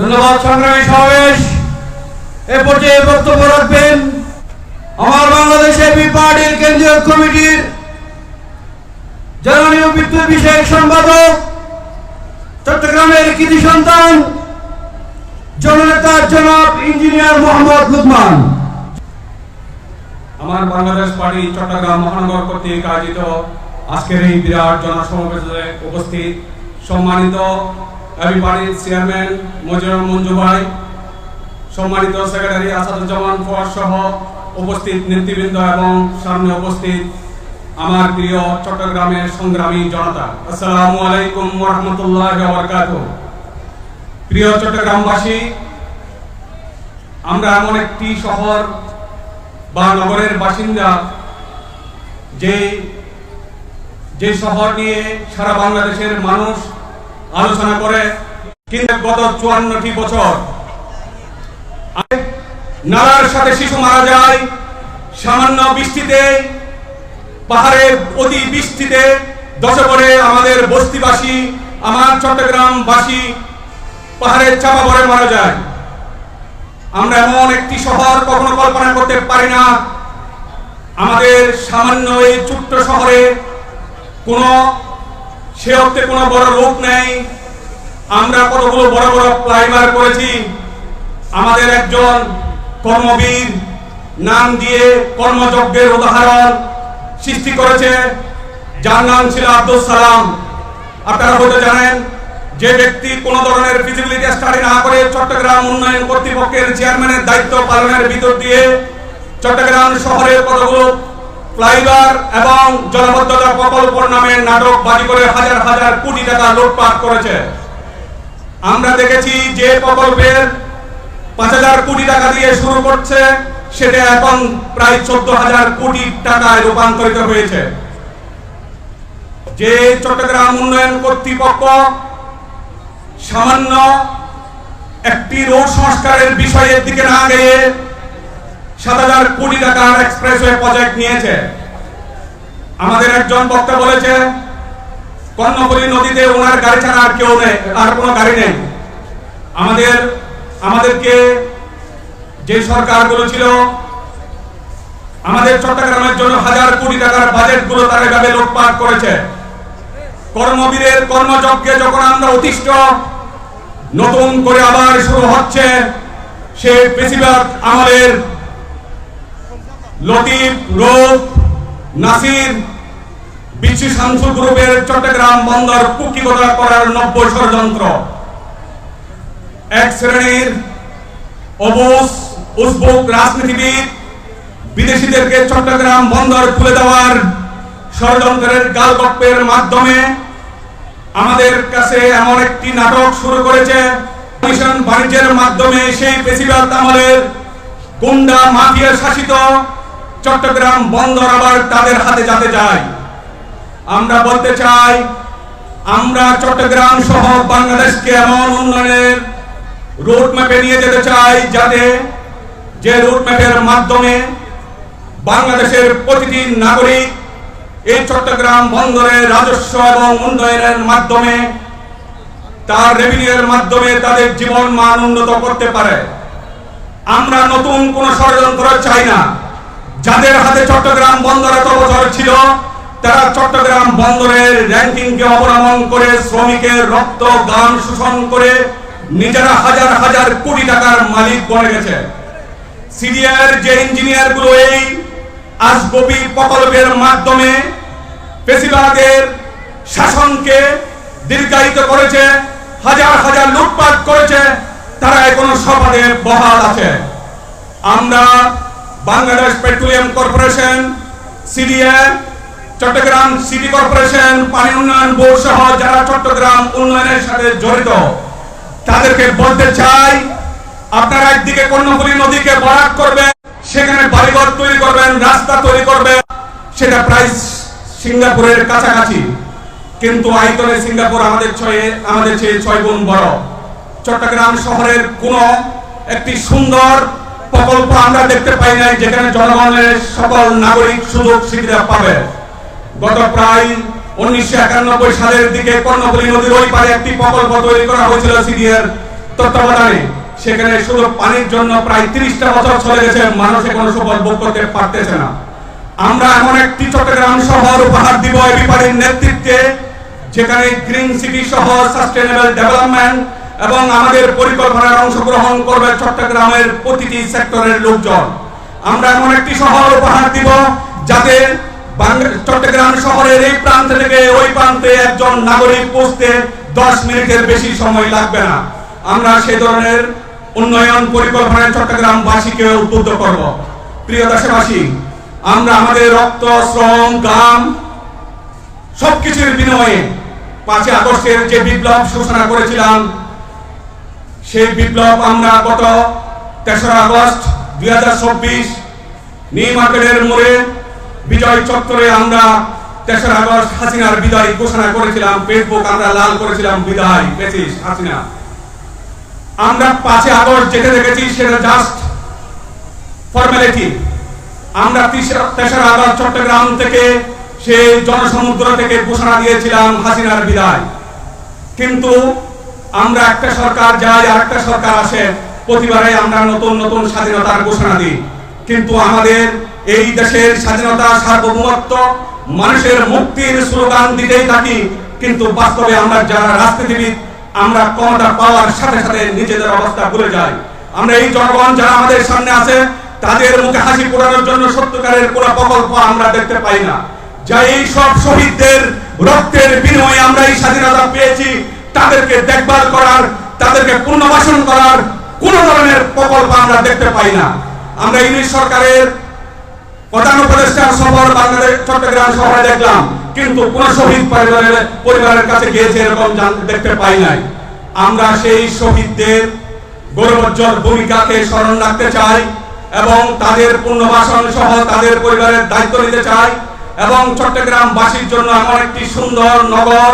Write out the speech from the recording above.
ধন্যবাদ সংগ্রামী সমাবেশ। এ পর্যায়ে বক্তব্য রাখবেন আমার বাংলাদেশ এবি পার্টির কেন্দ্রীয় কমিটির জ্বালানি ও বিদ্যুৎ বিষয়ক সম্পাদক, চট্টগ্রামের কৃতি সন্তান জননেতা জনাব ইঞ্জিনিয়ার মোহাম্মদ লুকমান আমার বাংলাদেশ পার্টি চট্টগ্রাম মহানগর কর্তৃক আয়োজিত আজকের এই বিরাট জনসমাবেশে উপস্থিত সম্মানিত এবি পার্টির চেয়ারম্যান মজিউর মঞ্জু ভাই, সম্মানিত সেক্রেটারি আসাদুজ্জামান ফোয়ার সহ উপস্থিত নেতৃবৃন্দ এবং সামনে উপস্থিত আমার প্রিয় চট্টগ্রামের সংগ্রামী জনতা। আসসালামু আলাইকুম ওরহমতুল্লাহ বরকাতুহ প্রিয় চট্টগ্রামবাসী, আমরা এমন একটি শহর বা নগরের বাসিন্দা যে যে শহর নিয়ে সারা বাংলাদেশের মানুষ আলোচনা করে কিন্তু গত চুয়ান্নটি বছর নালার সাথে শিশু মারা যায়, সামান্য বৃষ্টিতে, পাহাড়ে অতি বৃষ্টিতে দশে পড়ে আমাদের বস্তিবাসী, আমার চট্টগ্রামবাসী পাহাড়ের চাপা পড়ে মারা যায়। আমরা এমন একটি শহর কখনো কল্পনা করতে পারি না। আমাদের সামান্য এই ছোট্ট শহরে কোনো সে অর্থে কোনো বড় রূপ নেই। আমরা কতগুলো বড় বড় প্রাইমার করেছি। আমাদের একজন কর্মবীর নাম দিয়ে কর্মযজ্ঞের উদাহরণ সৃষ্টি করেছে। যার নাম ছিল আব্দুল সালাম। আপনারা হয়তো জানেন যে ব্যক্তি কোন ধরনের ফিজিবিলিটি স্টাডি না করে চট্টগ্রাম উন্নয়ন কর্তৃপক্ষের চেয়ারম্যানের দায়িত্ব পালনের ভিতর দিয়ে চট্টগ্রাম শহরের কতগুলো ফ্লাইওভার এবং জলবদ্ধতা প্রকল্প নামে নাটক বাজি করে হাজার হাজার কোটি টাকা লুটপাট করেছে। আমরা দেখেছি যে প্রকল্পের পাঁচ হাজার কোটি টাকা দিয়ে শুরু করছে, সেটা এখন প্রায় চোদ্দ হাজার কোটি টাকায় রূপান্তরিত হয়েছে। যে চট্টগ্রাম উন্নয়ন কর্তৃপক্ষ সামান্য একটি রোড সংস্কারের বিষয়ের দিকে না গিয়ে সাত হাজার কোটি টাকার এক্সপ্রেসওয়ে প্রজেক্ট নিয়েছে। আমাদের একজন বক্তা বলেছে, কর্ণফুলী নদীতে ওনার গাড়ি ছাড়া আর কেউ নেই, আর কোনো গাড়ি নেই। আমাদের, আমাদেরকে যে সরকারগুলো ছিল, আমাদের চট্টগ্রামের জন্য হাজার কোটি টাকার বাজেটগুলো তারা এভাবে লুটপাট করেছে। কর্মবীরের কর্মযজ্ঞে যখন আমরা অতিষ্ঠ, নতুন করে আবার শুরু হচ্ছে সে বেশিরভাগ আমাদের লতিফ, রূপ, নাসির বিশ্ব শামসু গ্রুপের চট্টগ্রাম বন্দর কুকিগতা করার নব্য ষড়যন্ত্র। এক শ্রেণির অবুস, উসবুক রাজনীতিবিদ বিদেশিদেরকে চট্টগ্রাম বন্দর খুলে দেওয়ার ষড়যন্ত্রের গালগপ্পের মাধ্যমে আমাদের কাছে এমন একটি নাটক শুরু করেছে। কমিশন বাণিজ্যের মাধ্যমে সেই বেশিরভাগ আমলের গুন্ডা মাফিয়া শাসিত চট্টগ্রাম বন্দর আবার তাদের হাতে যাতে যায়। আমরা বলতে চাই, আমরা চট্টগ্রাম সহ বাংলাদেশকে এমন উন্নয়নের রুট ম্যাপে নিয়ে যেতে চাই যাতে যে রুট ম্যাপের মাধ্যমে বাংলাদেশের প্রতিটি নাগরিক এই চট্টগ্রাম বন্দরের রাজস্ব এবং উন্নয়নের মাধ্যমে, তার রেভিনিউয়ের মাধ্যমে তাদের জীবন মান উন্নত করতে পারে। আমরা নতুন কোন ষড়যন্ত্র চাই না। যাদের হাতে চট্টগ্রাম বন্দর এত ছিল, তারা চট্টগ্রাম বন্দরের র্যাঙ্কিংকে অবলম্বন করে শ্রমিকের রক্ত, গান শোষণ করে নিজেরা হাজার হাজার কোটি টাকার মালিক বনে গেছে। সিরিয়ার যে ইঞ্জিনিয়ারগুলো এই আসববি প্রকল্পের মাধ্যমে পেশিবাদের শাসনকে দীর্ঘায়িত করেছে, হাজার হাজার লুটপাট করেছে, তারা এখনও সপাদে বহাল আছে। আমরা Bangladesh petroleum corporation, CDA, Chattogram city corporation, পানি উন্নয়ন বোর্ড সহ যারা চট্টগ্রাম উন্নয়নের সাথে জড়িত, তাদেরকে বলতে চাই, আপনারা একদিকে কর্ণফুলী নদীকে বরাক করবেন, সেখানে বাড়িঘর তৈরি করবেন, রাস্তা তৈরি করবেন, সেটা প্রায় সিঙ্গাপুরের কাছাকাছি। কিন্তু আয়তনে সিঙ্গাপুর আমাদের ছয়ে, আমাদের চেয়ে ছয় গুণ বড়। চট্টগ্রাম শহরের কোন একটি সুন্দর প্রকল্প আমরা দেখতে পাই নাই, যেখানে জনগণের সকল নাগরিক সুযোগ সুবিধা পাবে। গত প্রায় উনিশশো একানব্বই সালের দিকে কর্ণফুলী নদীর ওই পারে একটি প্রকল্প তৈরি করা হয়েছিল সিডিএর তত্ত্বাবধানে। সেখানে শুধু পানির জন্য প্রায় তিরিশটা বছর চলে গেছে, মানুষে কোনো সুফল ভোগ করতে পারতেছে না। আমরা এমন একটি চট্টগ্রাম শহর উপহার দিব পার্টির নেতৃত্বে, যেখানে গ্রিন সিটি সহ সাস্টেনেবল ডেভেলপমেন্ট এবং আমাদের পরিকল্পনায় অংশগ্রহণ করবে চট্টগ্রামের প্রতিটি সেক্টরের লোকজন। আমরা এমন একটি শহর উপহার দিব যাতে চট্টগ্রাম শহরের এই প্রান্ত থেকে ওই প্রান্তে একজন নাগরিক পৌঁছতে দশ মিনিটের বেশি সময় লাগবে না। আমরা সে ধরনের উন্নয়ন পরিকল্পনায় চট্টগ্রামবাসীকে উদ্বুদ্ধ করব। প্রিয় দেশবাসী, আমরা আমাদের রক্ত, শ্রম গাম সবকিছুর বিনিময়ে পাঁচই আগস্টের যে বিপ্লব ঘোষণা করেছিলাম সেই বিপ্লব আমরা গত তেসরা আগস্ট দুই হাজার চব্বিশ নিউ মার্কেটের মোড়ে বিজয় চত্বরে আমরা তেসরা আগস্ট হাসিনার বিদায় ঘোষণা করেছিলাম। ফেসবুক আমরা লাল করেছিলাম, বিদায় পেছিস হাসিনা। আমরা পাঁচই আগস্ট যেতে দেখেছি সেটা জাস্ট ফর্মালিটি আমরা তেসরা আগস্ট চট্টগ্রাম থেকে সেই জনসমুদ্র থেকে ঘোষণা দিয়েছিলাম হাসিনার বিদায়। কিন্তু আমরা একটা সরকার যাই আর একটা সরকার আসে, প্রতিবারে আমরা নতুন নতুন স্বাধীনতার ঘোষণা দিই। কিন্তু আমাদের এই দেশের স্বাধীনতা সার্বভৌমত্ব মানুষের মুক্তির স্লোগান দিতেই থাকি, কিন্তু বাস্তবে আমরা যারা রাজনীতিবিদ, আমরা ক্ষমতা পাওয়ার সাথে সাথে নিজেদের অবস্থা ভুলে যাই। আমরা এই জনগণ যারা আমাদের সামনে আছে, তাদের মুখে হাসি ফোটানোর জন্য সত্যকারের কোনো প্রকল্প আমরা দেখতে পাই না। যা এই সব শহীদদের রক্তের বিনিময়ে আমরা এই স্বাধীনতা পেয়েছি তাদেরকে দেখভাল করার, তাদেরকে পুনর্বাসন করার কোন ধরনের প্রকল্প আমরা দেখতে পাই না। আমরা ইংলিশ সরকারের প্রধান উপদেষ্টার সফর বাংলাদেশ চট্টগ্রাম শহরে দেখলাম, কিন্তু কোন শহীদ পরিবারের পরিবারের কাছে গিয়েছে এরকম দেখতে পাই নাই। আমরা সেই শহীদদের গৌরবোজ্জ্বল ভূমিকাকে স্মরণ রাখতে চাই এবং তাদের পুনর্বাসন সহ তাদের পরিবারের দায়িত্ব নিতে চাই এবং চট্টগ্রামবাসীর জন্য এমন একটি সুন্দর নগর